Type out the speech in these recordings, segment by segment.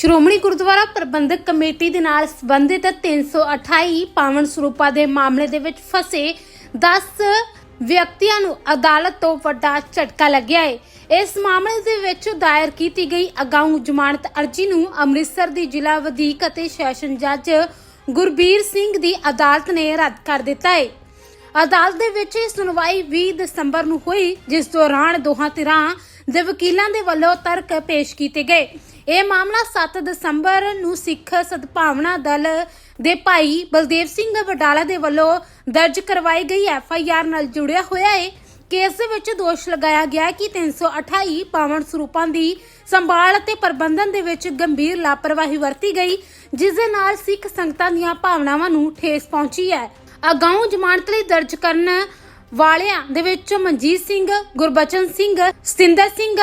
ਸ਼੍ਰੋਮਣੀ ਗੁਰਦੁਆਰਾ ਪ੍ਰਬੰਧਕ committee ਦੇ ਨਾਲ ਸੰਬੰਧਿਤ 328 ਪਾਵਨ ਸਰੂਪਾਂ ਦੇ ਮਾਮਲੇ ਦੇ ਵਿੱਚ ਫਸੇ 10 ਵਿਅਕਤੀਆਂ ਨੂੰ ਅਦਾਲਤ ਤੋਂ ਵੱਡਾ ਝਟਕਾ ਲੱਗਿਆ ਹੈ। ਇਸ ਮਾਮਲੇ ਦੇ ਵਿੱਚ ਦਾਇਰ ਕੀਤੀ ਗਈ ਅਗਾਊਂ ਜ਼ਮਾਨਤ ਅਰਜ਼ੀ ਨੂੰ ਅੰਮ੍ਰਿਤਸਰ ਦੀ ਜ਼ਿਲ੍ਹਾ ਵਧੀਕ ਅਤੇ ਸੈਸ਼ਨ ਜੱਜ ਗੁਰਬੀਰ ਸਿੰਘ ਦੀ ਅਦਾਲਤ ਨੇ ਰੱਦ ਕਰ ਦਿੱਤਾ ਹੈ। ਅਦਾਲਤ ਦੇ ਵਿੱਚ ਇਹ ਸੁਣਵਾਈ 20 ਦਸੰਬਰ ਨੂੰ ਹੋਈ, ਜਿਸ ਦੌਰਾਨ ਦੋਹਾਂ ਧਿਰਾਂ ਦੇ ਵਕੀਲਾਂ ਦੇ ਵੱਲੋਂ ਤਰਕ ਪੇਸ਼ ਕੀਤੇ ਗਏ। ਇਹ ਮਾਮਲਾ 7 ਦਸੰਬਰ ਨੂੰ ਸਿੱਖ ਸਦਭਾਵਨਾ ਦਲ ਦੇ ਭਾਈ ਬਲਦੇਵ ਸਿੰਘ ਵਡਾਲਾ ਦੇ ਵੱਲੋਂ ਦਰਜ ਕਰਵਾਈ ਗਈ ਐਫ ਆਈ ਆਰ ਨਾਲ ਜੁੜਿਆ ਹੋਇਆ ਹੈ ਕੇਸ ਦੇ ਵਿੱਚ ਦੋਸ਼ ਲਗਾਇਆ ਗਿਆ ਕਿ 328 ਪਾਵਨ ਸਰੂਪਾਂ ਦੀ ਸੰਭਾਲ ਅਤੇ ਪ੍ਰਬੰਧਨ ਦੇ ਵਿੱਚ ਗੰਭੀਰ ਲਾਪਰਵਾਹੀ ਵਰਤੀ ਗਈ, ਜਿਸ ਦੇ ਨਾਲ ਸਿੱਖ ਸੰਗਤਾਂ ਦੀਆਂ ਭਾਵਨਾਵਾਂ ਨੂੰ ਠੇਸ ਪਹੁੰਚੀ ਹੈ। ਅਗਾਊਂ ਜ਼ਮਾਨਤ ਲਈ ਦਰਜ ਕਰਨ ਵਾਲਿਆਂ ਦੇ ਵਿੱਚ ਮਨਜੀਤ ਸਿੰਘ, ਗੁਰਬਚਨ ਸਿੰਘ, ਸਤਿੰਦਰ ਸਿੰਘ,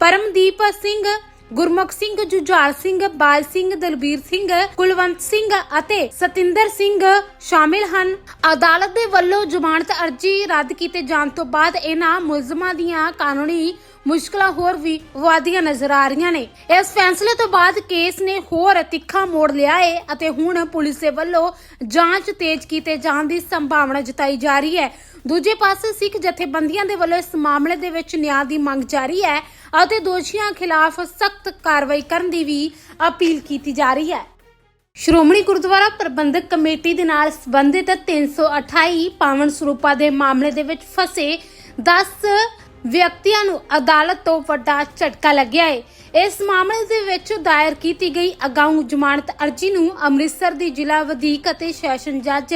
ਪਰਮਦੀਪ ਸਿੰਘ ਗੁਰਮੁਖ ਸਿੰਘ, ਜੁਝਾਰ ਸਿੰਘ, ਬਾਲ ਸਿੰਘ, ਦਲਬੀਰ ਸਿੰਘ, ਕੁਲਵੰਤ ਸਿੰਘ ਅਤੇ ਸਤਿੰਦਰ ਸਿੰਘ ਸ਼ਾਮਿਲ ਹਨ। ਅਦਾਲਤ ਦੇ ਵੱਲੋਂ ਜ਼ਮਾਨਤ ਅਰਜ਼ੀ ਰੱਦ ਕੀਤੇ ਜਾਣ ਤੋਂ ਬਾਅਦ ਇਹਨਾਂ ਮੁਲਜ਼ਮਾਂ ਦੀਆਂ ਕਾਨੂੰਨੀ ਮੁਸ਼ਕਲਾਂ ਹੋਰ ਵੀ ਵਧਦੀਆਂ ਨਜ਼ਰ ਆ ਰਹੀਆਂ ਨੇ। ਇਸ ਫੈਸਲੇ ਤੋਂ ਬਾਅਦ ਕੇਸ ਨੇ ਹੋਰ ਤਿੱਖਾ ਮੋੜ ਲਿਆ ਹੈ ਅਤੇ ਹੁਣ ਪੁਲਿਸ ਦੇ ਵੱਲੋਂ ਜਾਂਚ ਤੇਜ਼ ਕੀਤੇ ਜਾਣ ਦੀ ਸੰਭਾਵਨਾ ਜਤਾਈ ਜਾ ਰਹੀ ਹੈ। ਦੂਜੇ ਪਾਸੇ ਸਿੱਖ ਜਥੇਬੰਦੀਆਂ ਦੇ ਵੱਲੋਂ ਇਸ ਮਾਮਲੇ ਦੇ ਵਿੱਚ ਨਿਆਂ ਦੀ ਮੰਗ ਜਾਰੀ ਹੈ। ਅਤੇ ਦੋਸ਼ੀਆਂ ਖਿਲਾਫ ਸਖਤ ਕਾਰਵਾਈ ਕਰਨ ਦੀ ਵੀ ਅਪੀਲ ਕੀਤੀ ਜਾ ਰਹੀ ਹੈ। ਸ਼੍ਰੋਮਣੀ ਗੁਰਦੁਆਰਾ ਪ੍ਰਬੰਧਕ ਕਮੇਟੀ ਦੇ ਨਾਲ ਸੰਬੰਧਿਤ 328 ਪਾਵਨ ਸਰੂਪਾਂ ਦੇ ਮਾਮਲੇ ਦੇ ਵਿੱਚ ਫਸੇ 10 ਵਿਅਕਤੀਆਂ ਨੂੰ ਅਦਾਲਤ ਤੋਂ ਵੱਡਾ ਝਟਕਾ ਲੱਗਿਆ ਹੈ। ਇਸ ਮਾਮਲੇ ਦੇ ਵਿੱਚ ਦਾਇਰ ਕੀਤੀ ਗਈ ਅਗਾਊਂ ਜ਼ਮਾਨਤ ਅਰਜ਼ੀ ਨੂੰ ਅੰਮ੍ਰਿਤਸਰ ਦੀ ਜ਼ਿਲ੍ਹਾ ਵਧੀਕ ਅਤੇ ਸੈਸ਼ਨ ਜੱਜ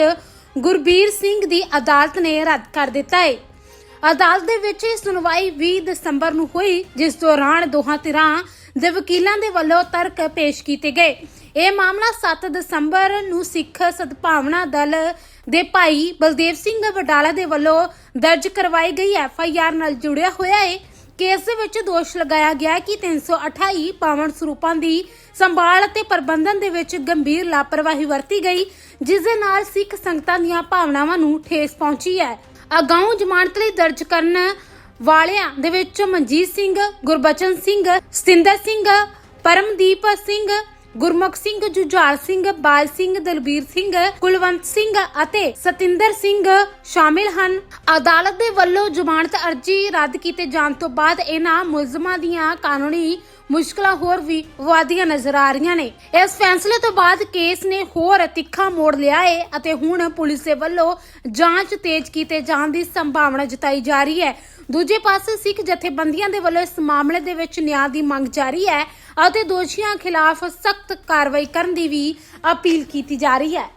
ਗੁਰਬੀਰ ਸਿੰਘ ਦੀ ਅਦਾਲਤ ਨੇ ਰੱਦ ਕਰ ਦਿੱਤਾ ਹੈ। ਅਦਾਲਤ ਦੇ ਵਿੱਚ ਇਹ ਸੁਣਵਾਈ 20 ਦਸੰਬਰ ਨੂੰ ਹੋਈ, ਜਿਸ ਦੌਰਾਨ ਦੋਹਾਂ ਧਿਰਾਂ ਦੇ ਵਕੀਲਾਂ ਦੇ ਵੱਲੋਂ ਤਰਕ ਪੇਸ਼ ਕੀਤੇ ਗਏ। ਇਹ ਮਾਮਲਾ 7 ਦਸੰਬਰ ਨੂੰ ਸਿੱਖ ਸਦਭਾਵਨਾ ਦਲ ਦੇ ਭਾਈ ਬਲਦੇਵ ਸਿੰਘ ਵਡਾਲਾ ਦੇ ਵੱਲੋਂ ਦਰਜ ਕਰਵਾਈ ਗਈ ਐਫ ਆਈ ਆਰ ਨਾਲ ਜੁੜਿਆ ਹੋਇਆ ਹੈ ਕੇਸ ਦੇ ਵਿੱਚ ਦੋਸ਼ ਲਗਾਇਆ ਗਿਆ ਹੈ ਕਿ 328 ਪਾਵਨ ਸਰੂਪਾਂ ਦੀ ਸੰਭਾਲ ਅਤੇ ਪ੍ਰਬੰਧਨ ਦੇ ਵਿੱਚ ਗੰਭੀਰ ਲਾਪਰਵਾਹੀ ਵਰਤੀ ਗਈ, ਜਿਸ ਦੇ ਨਾਲ ਸਿੱਖ ਸੰਗਤਾਂ ਦੀਆਂ ਭਾਵਨਾਵਾਂ ਨੂੰ ਠੇਸ ਪਹੁੰਚੀ ਹੈ। ਅਗਾਊਂ ਜ਼ਮਾਨਤ ਲਈ ਦਰਜ ਕਰਨ ਵਾਲਿਆਂ ਦੇ ਵਿੱਚ ਮਨਜੀਤ ਸਿੰਘ, ਗੁਰਬਚਨ ਸਿੰਘ, ਸਤਿੰਦਰ ਸਿੰਘ, ਪਰਮਦੀਪ ਸਿੰਘ ਗੁਰਮੁਖ ਸਿੰਘ, ਜੁਝਾਰ ਸਿੰਘ, ਬਾਲ ਸਿੰਘ, ਦਲਬੀਰ ਸਿੰਘ, ਕੁਲਵੰਤ ਸਿੰਘ ਅਤੇ ਸਤਿੰਦਰ ਸਿੰਘ ਸ਼ਾਮਿਲ ਹਨ। ਅਦਾਲਤ ਦੇ ਵੱਲੋਂ ਜ਼ਮਾਨਤ ਅਰਜ਼ੀ ਰੱਦ ਕੀਤੇ ਜਾਣ ਤੋਂ ਬਾਅਦ ਇਹਨਾਂ ਮੁਲਜ਼ਮਾਂ ਦੀਆਂ ਕਾਨੂੰਨੀ ਮੁਸ਼ਕਲਾਂ ਹੋਰ ਵੀ ਵਧਦੀਆਂ ਨਜ਼ਰ ਆ ਰਹੀਆਂ ਨੇ। ਇਸ ਫੈਸਲੇ ਤੋਂ ਬਾਅਦ ਕੇਸ ਨੇ ਹੋਰ ਤਿੱਖਾ ਮੋੜ ਲਿਆ ਹੈ ਅਤੇ ਹੁਣ ਪੁਲਿਸ ਦੇ ਵੱਲੋਂ ਜਾਂਚ ਤੇਜ਼ ਕੀਤੇ ਜਾਣ ਦੀ ਸੰਭਾਵਨਾ ਜਤਾਈ ਜਾ ਰਹੀ ਹੈ। ਦੂਜੇ ਪਾਸੇ ਸਿੱਖ ਜਥੇਬੰਦੀਆਂ ਦੇ ਵੱਲੋਂ ਇਸ ਮਾਮਲੇ ਦੇ ਵਿੱਚ ਨਿਆਂ ਦੀ ਮੰਗ ਜਾਰੀ ਹੈ। ਅਤੇ ਦੋਸ਼ੀਆਂ ਖਿਲਾਫ ਸਖਤ ਕਾਰਵਾਈ ਕਰਨ ਦੀ ਵੀ ਅਪੀਲ ਕੀਤੀ ਜਾ ਰਹੀ ਹੈ।